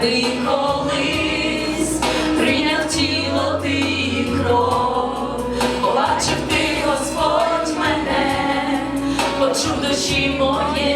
ти колись прийняв тіло ти і побачив ти Господь мене, почув душі моє.